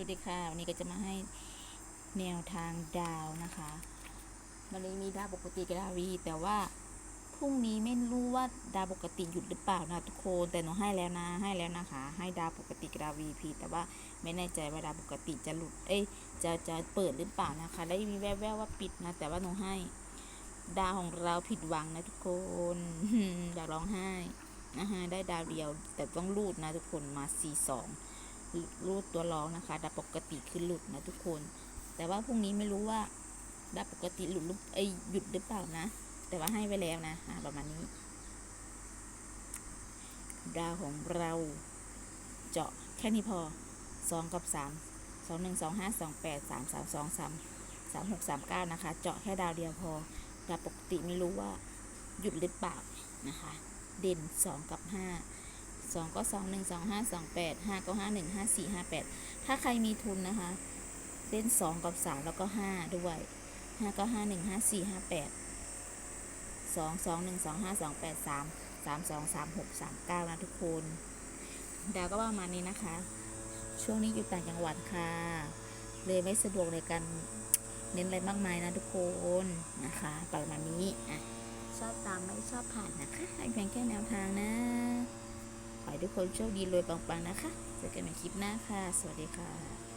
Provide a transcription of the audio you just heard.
วัสดีค่ะ วันนี้ก็จะมาให้แนวทางดาวนะคะวันนี้มีดาวปกติกับดาววีแต่ว่าพรุ่งนี้ไม่รู้ว่าดาวปกติหยุดหรือเปล่านะทุกคนแต่หนูให้แล้วนะให้แล้วนะคะ ให้ดาวปกติกับดาววีพีแต่ว่าไม่แน่ใจว่าดาวปกติจะหลุดเอ้ยจะจะเปิดหรือเปล่านะคะได้มีแววๆว่าปิดนะ แต่ว่าหนูให้ ดาวของเราผิดหวังนะทุกคนอยากร้องไห้นะคะได้ดาวเดียวแต่ต้องรูดนะทุกคนมาสี่สอง รูดตัวร้องนะคะดับปกติคือหลุดนะทุกคน แต่ว่าพรุ่งนี้ไม่รู้ว่าดับปกติหลุดหรือเอ้ยหยุดหรือเปล่านะ แต่ว่าให้ไว้แล้วนะอะประมาณนี้ ดาวของเราเจาะแค่นี้พอสองกับสามสองหนึ่งสองห้าสองแปดสามสามสองสามสามหกสามเก้านะคะ เจาะแค่ดาวเดียวพอดาวปกติไม่รู้ว่าหยุดหรือเปล่านะคะ เด่นสองกับห้า สองก็สองหนึ่งสองห้าสองแปดห้าก็ห้าหนึ่งห้าสี่ห้าแปดถ้าใครมีทุนนะคะ เล่นสองกับสามแล้วก็ห้าด้วยห้าก็ห้าหนึ่งห้าสี่ห้าแปดสองสองหนึ่งสองห้าสองแปดสามสามสองสามหกสามเก้านะทุกคนดาวก็ประมาณนี้นะคะ ช่วงนี้อยู่ต่างจังหวัดค่ะ เลยไม่สะดวกในการเน้นอะไรมากมายนะทุกคนนะคะประมาณนี้อะชอบตามไม่ชอบผ่านนะคะให้เพียงแค่แนวทางนะ ให้ทุกคนโชคดีรวยปังๆนะคะ เจอกันในคลิปหน้าค่ะ สวัสดีค่ะ